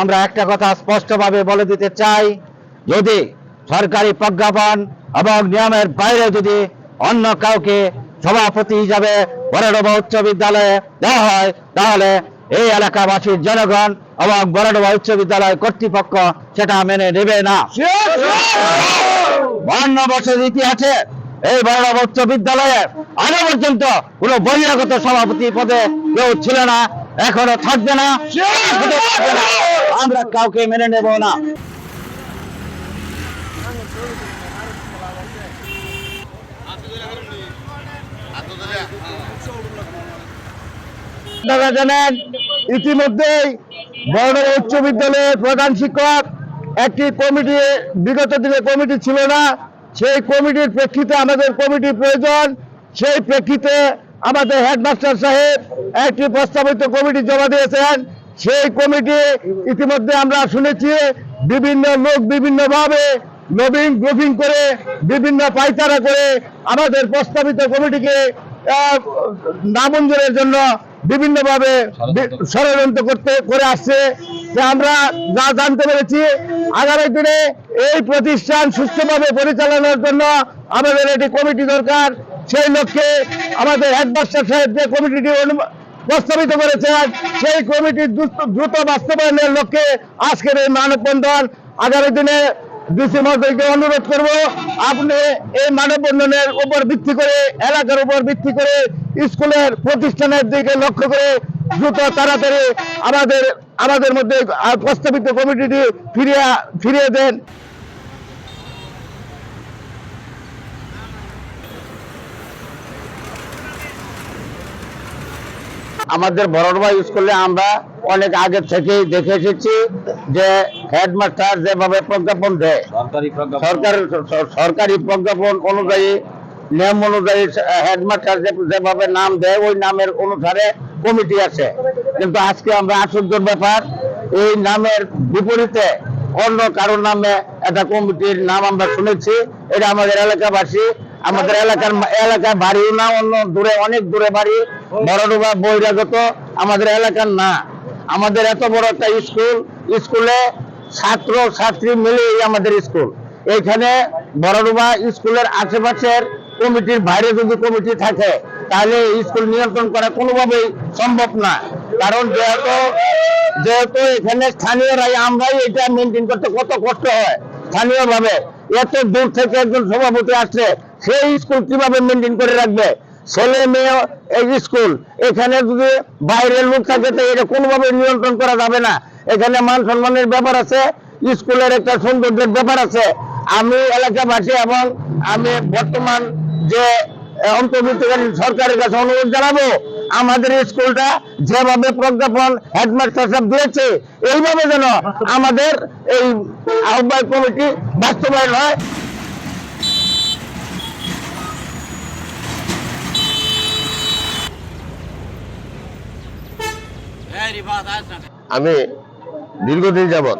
আমরা একটা কথা স্পষ্টভাবে বলে দিতে চাই, যদি সরকারি প্রজ্ঞাপন এবং নিয়মের বাইরে যদি অন্য কাউকে সভাপতি হিসাবে বড়ডোবা উচ্চ বিদ্যালয়ে দেওয়া হয়, তাহলে এই এলাকাবাসীর জনগণ এবং বড়ডোবা উচ্চ বিদ্যালয় কর্তৃপক্ষ সেটা মেনে নেবে না। বান্ন বছর ইতিহাসে এই বড়ডোবা উচ্চ বিদ্যালয়ে আজও পর্যন্ত কোনো বহিরাগত সভাপতি পদে কেউ ছিল না, এখনও থাকবে না আমরা কাউকে মেনে নেব না। আপনারা জানেন, ইতিমধ্যেই বড় উচ্চ বিদ্যালয়ের প্রধান শিক্ষক একটি কমিটি, বিগত দিনে কমিটি ছিল না। সেই কমিটির প্রেক্ষিতে আমাদের কমিটি প্রয়োজন, সেই প্রেক্ষিতে আমাদের হেডমাস্টার সাহেব একটি প্রস্তাবিত কমিটি জমা দিয়েছেন। সেই কমিটি ইতিমধ্যে আমরা শুনেছি বিভিন্ন লোক বিভিন্নভাবে লবিং, গ্রুপিং করে, বিভিন্ন পাইতারা করে আমাদের প্রস্তাবিত কমিটিকে নামঞ্জুরের জন্য বিভিন্নভাবে ষড়যন্ত্র করতে, করে আসছে। যে আমরা যা জানতে পেরেছি, আগামী দিনে এই প্রতিষ্ঠান সুস্থভাবে পরিচালনার জন্য আমাদের একটি কমিটি দরকার। সেই লক্ষ্যে আমাদের হেডমাস্টার সাহেব যে কমিটিটি প্রস্তাবিত করেছেন, সেই কমিটির দ্রুত- বাস্তবায়নের লক্ষ্যে আজকের এই মানববন্ধন আগামী দিনে ডিসি মহোদয়কে অনুরোধ করব, আপনি এই মানববন্ধনের উপর ভিত্তি করে, এলাকার উপর ভিত্তি করে স্কুলের প্রতিষ্ঠানের দিকে লক্ষ্য করে দ্রুত তাড়াতাড়ি আমাদের আমাদের মধ্যে প্রস্তাবিত কমিটিটি ফিরিয়ে ফিরিয়ে দেন। আমাদের বড়ডোবা স্কুলে আমরা অনেক আগে থেকেই দেখে এসেছি যে হেডমাস্টার যেভাবে প্রজ্ঞাপন দেয় সরকারি সরকার প্রজ্ঞাপন অনুযায়ী নিয়ম অনুযায়ী হেডমাস্টার যেভাবে নাম দেয় ওই নামের অনুসারে কমিটি আছে। কিন্তু আজকে আমরা আশ্চর্যের ব্যাপার এই নামের বিপরীতে অন্য কারোর নামে একটা কমিটির নাম আমরা শুনেছি। এটা আমাদের এলাকাবাসী আমাদের এলাকার এলাকার বাড়িও না অন্য দূরে অনেক দূরে বাড়ি বড়ডোবা বহিরাগত আমাদের এলাকার না, আমাদের এত বড় একটা স্কুল, স্কুলে ছাত্র, ছাত্রী মিলেই আমাদের স্কুল। এখানে বড়ডোবা স্কুলের আশেপাশের কমিটির বাইরে যদি কমিটি থাকে, তাহলে স্কুল নিয়ন্ত্রণ করা কোনোভাবেই সম্ভব না। কারণ যেহেতু যেহেতু এখানে স্থানীয়রাই, আমরাই এটা মেনটেন করতে কত কষ্ট হয় স্থানীয়ভাবে। এত দূর থেকে একজন সভাপতি আসছে সেই স্কুল কীভাবে মেনটেন করে রাখবে? ছেলে মেয়ে এই স্কুল, এখানে যদি বাইরের লোক থাকে, তো এটা কোনোভাবে নিয়ন্ত্রণ করা যাবে না। এখানে মান সম্মানের ব্যাপার আছে, স্কুলের একটা সৌন্দর্যের ব্যাপার আছে। আমি এলাকাবাসী এবং আমি বর্তমান যে অন্তর্বর্তীকালীন সরকারের কাছে অনুরোধ জানাব, আমাদের স্কুলটা যেভাবে প্রজ্ঞাপন হেডমাস্টার সাহেব দিয়েছে, এইভাবে যেন আমাদের এই আহ্বায়ক কমিটি বাস্তবায়ন হয়। আমি দীর্ঘদিন যাবৎ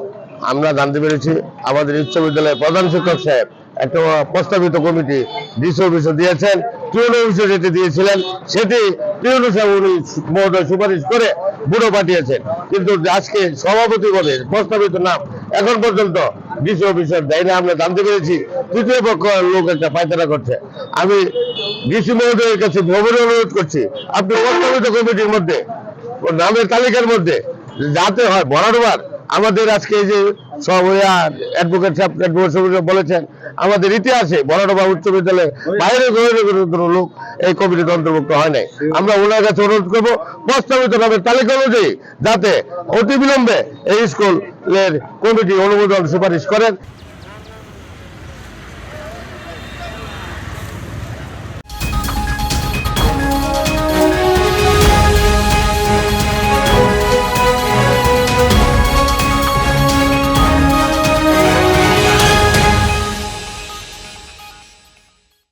আমরা জানতে পেরেছি আমাদের উচ্চ বিদ্যালয়ের প্রধান শিক্ষক সাহেব একটা প্রস্তাবিত কমিটি ডিসি অফিসে দিয়েছেন টিউন অফিসে যেটি দিয়েছিলেন, সেটি টিউন সাহেব উনি মহোদয় সুপারিশ করে বুড়ো পাঠিয়েছেন। কিন্তু আজকে সভাপতি পদে প্রস্তাবিত নাম এখন পর্যন্ত ডিসি অফিসার দেয় না আমরা জানতে পেরেছি, তৃতীয় পক্ষ লোক একটা পায়তারা করছে। আমি ডিসি মহোদয়ের কাছে ভবনে অনুরোধ করছি, আপনি প্রস্তাবিত কমিটির মধ্যে নামের তালিকার মধ্যে যাতে হয় বরাবর আমাদের আজকে যে বলেছেন, আমাদের ইতিহাসে বরাডোবা উচ্চ বিদ্যালয়ে বাইরে কোনো লোক এই কমিটিতে অন্তর্ভুক্ত হয় নাই। আমরা ওনার কাছে অনুরোধ করব, প্রস্তাবিত নামের তালিকা অনুযায়ী যাতে অতি বিলম্বে এই স্কুলের কমিটি অনুমোদন সুপারিশ করেন।